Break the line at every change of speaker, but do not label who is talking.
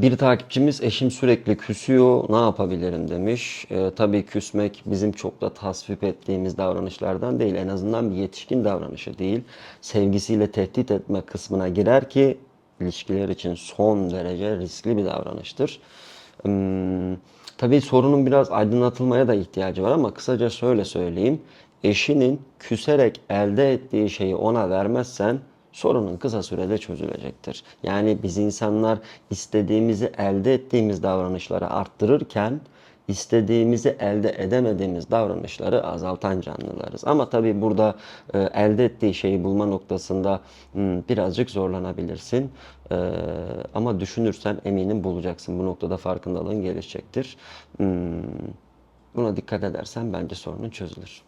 Bir takipçimiz eşim sürekli küsüyor ne yapabilirim demiş. Ee, tabii küsmek bizim çok da tasvip ettiğimiz davranışlardan değil. En azından bir yetişkin davranışı değil. Sevgisiyle tehdit etme kısmına girer ki ilişkiler için son derece riskli bir davranıştır. Hmm, tabii sorunun biraz aydınlatılmaya da ihtiyacı var ama kısaca şöyle söyleyeyim. Eşinin küserek elde ettiği şeyi ona vermezsen sorunun kısa sürede çözülecektir. Yani biz insanlar istediğimizi elde ettiğimiz davranışları arttırırken istediğimizi elde edemediğimiz davranışları azaltan canlılarız. Ama tabii burada e, elde ettiği şeyi bulma noktasında hmm, birazcık zorlanabilirsin. E, ama düşünürsen eminim bulacaksın. Bu noktada farkındalığın gelişecektir. Hmm, buna dikkat edersen bence sorunun çözülür.